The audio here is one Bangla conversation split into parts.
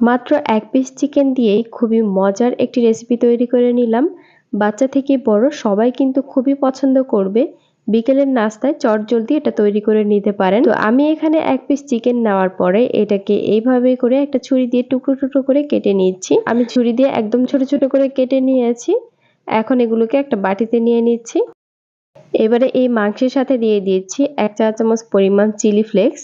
মাত্র এক পিস চিকেন দিয়েই খুবই মজার একটি রেসিপি তৈরি করে নিলাম। বাচ্চা থেকে বড় সবাই কিন্তু খুবই পছন্দ করবে। বিকেলের নাস্তায় চট জলদি এটা তৈরি করে নিতে পারেন। তো আমি এখানে এক পিস চিকেন নেওয়ার পরে এটাকে এইভাবে করে একটা ছুরি দিয়ে টুকরো টুকরো করে কেটে নিচ্ছি। আমি ছুরি দিয়ে একদম ছোট ছোট করে কেটে নিয়েছি। এখন এগুলোকে একটা বাটিতে নিয়ে নিচ্ছি। এবারে এই মাংসের সাথে দিয়ে দিচ্ছি এক চা চামচ পরিমাণ চিলি ফ্লেক্স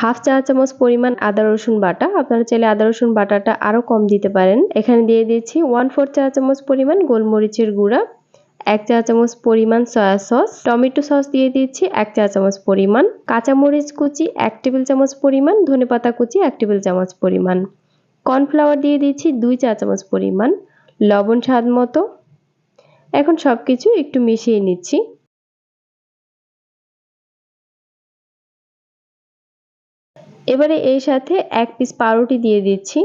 হাফ চা চামচ পরিমাণ আদা রসুন বাটা। আপনারা চাইলে আদা রসুন বাটাটা আরও কম দিতে পারেন। এখানে দিয়ে দিচ্ছি ওয়ান ফোর চা চামচ পরিমাণ গোলমরিচের গুঁড়া, এক চা চামচ পরিমাণ সয়া সস, টমেটো সস দিয়ে দিচ্ছি এক চা চামচ পরিমাণ, কাঁচামরিচ কুচি এক টেবিল চামচ পরিমাণ ধনেপাতা কুচি এক টেবিল চামচ পরিমাণ। কর্নফ্লাওয়ার দিয়ে দিচ্ছি দুই চা চামচ পরিমাণ লবণ স্বাদ মতো। এখন সব কিছু একটু মিশিয়ে নিচ্ছি। এবারে এর সাথে এক পিস পাউরুটি দিয়ে দিচ্ছি।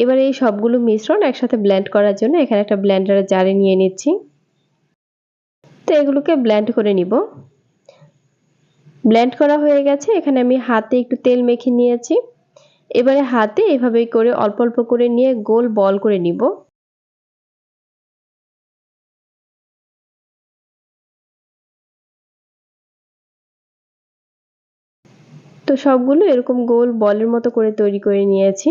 এবারে এই সবগুলো মিশ্রণ একসাথে ব্লেন্ড করার জন্য এখানে একটা ব্লেন্ডারের জারে নিয়ে নিচ্ছি। তো এগুলোকে ব্লেন্ড করে নিব। ব্লেন্ড করা হয়ে গেছে, এখানে আমি হাতে একটু তেল মেখে নিয়েছি। এবারে হাতে এভাবে করে অল্প অল্প করে নিয়ে গোল বল করে নিব। তো সবগুলো এরকম গোল বলের মতো করে তৈরি করে নিয়েছি।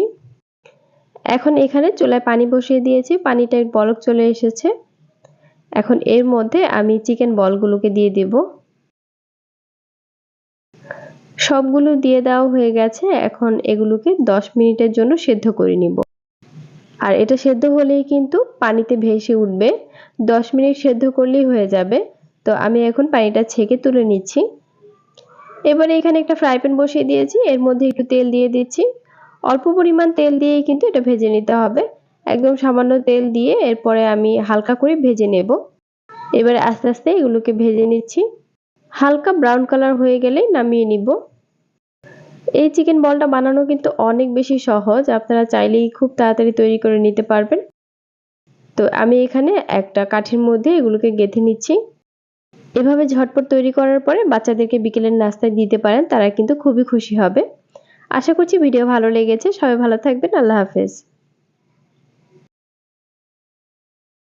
এখন এখানে চুলায় পানি বসিয়ে দিয়েছি, পানিটা বলক চলে এসেছে। এখন এর মধ্যে আমি চিকেন বলগুলোকে দিয়ে দেব। সবগুলো দিয়ে দেওয়া হয়ে গেছে, এখন এগুলোকে 10 মিনিটের জন্য সেদ্ধ করে নিব। আর এটা সেদ্ধ হলেই কিন্তু পানিতে ভেসে উঠবে। 10 মিনিট সেদ্ধ করলেই হয়ে যাবে। তো আমি এখন পানিটা ছেঁকে তুলে নিচ্ছি। এবারে এখানে একটা ফ্রাই প্যান বসিয়ে দিয়েছি, এর মধ্যে একটু তেল দিয়ে দিচ্ছি। অল্প পরিমাণ তেল দিয়েই কিন্তু এটা ভেজে নিতে হবে। একদম সামান্য তেল দিয়ে এরপরে আমি হালকা করে ভেজে নেব। এবারে আস্তে আস্তে এগুলোকে ভেজে নিচ্ছি। হালকা ব্রাউন কালার হয়ে গেলেই নামিয়ে নিব। এই চিকেন বলটা বানানো কিন্তু অনেক বেশি সহজ, আপনারা চাইলেই খুব তাড়াতাড়ি তৈরি করে নিতে পারবেন। তো আমি এখানে একটা কাঠির মধ্যে এগুলোকে গেঁথে নিচ্ছি। এভাবে ঝটপট তৈরি করার পরে বাচ্চাদেরকে বিকেলের নাস্তায় দিতে পারেন, তারা কিন্তু খুবই খুশি হবে। আশা করছি ভিডিও ভালো লেগেছে। সবাই ভালো থাকবেন। আল্লাহ হাফেজ।